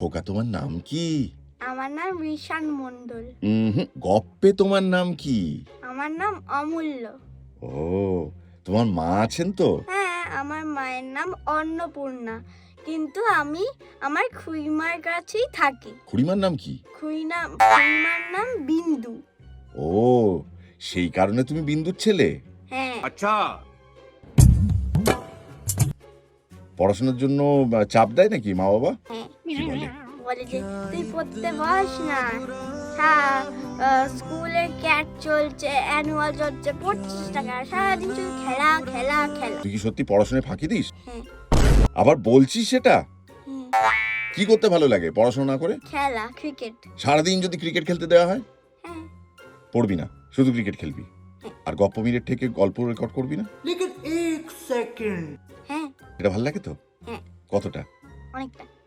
খোকা তোমার নাম কি? আমার নাম ঋষান মন্ডল হুম গপ্পে তোমার নাম কি? আমার নাম অমূল্য। ও তোমার মা আছেন তো? হ্যাঁ আমার মায়ের নাম অন্নপূর্ণা। কিন্তু আমি আমার খুইমার কাছেই থাকি। খুড়িমার নাম কি? খুইনা খুইমার নাম বিন্দু। ও সেই কারণে তুমি বিন্দুর ছেলে? হ্যাঁ। আচ্ছা পড়াশোনার জন্য চাপ দেয় নাকি মা বাবা? তুই পড়তে না। হ্যাঁ স্কুলে ক্যাট চলছে অ্যানুয়াল চলছে সারাদিন শুধু খেলা খেলা খেলা। তুই কি সত্যি পড়াশোনায় ফাঁকি দিস? হ্যাঁ। আবার বলছিস সেটা? কি করতে ভালো লাগে পড়াশোনা করে? খেলা ক্রিকেট সারাদিন যদি ক্রিকেট খেলতে দেওয়া হয়? হ্যাঁ। পড়বি না শুধু ক্রিকেট খেলবি। হ্যাঁ। আর গপ্প মিনিট থেকে গল্প রেকর্ড করবি না? সেকেন্ড এটা ভালো লাগে তো? হ্যাঁ। কতটা? অনেকটা।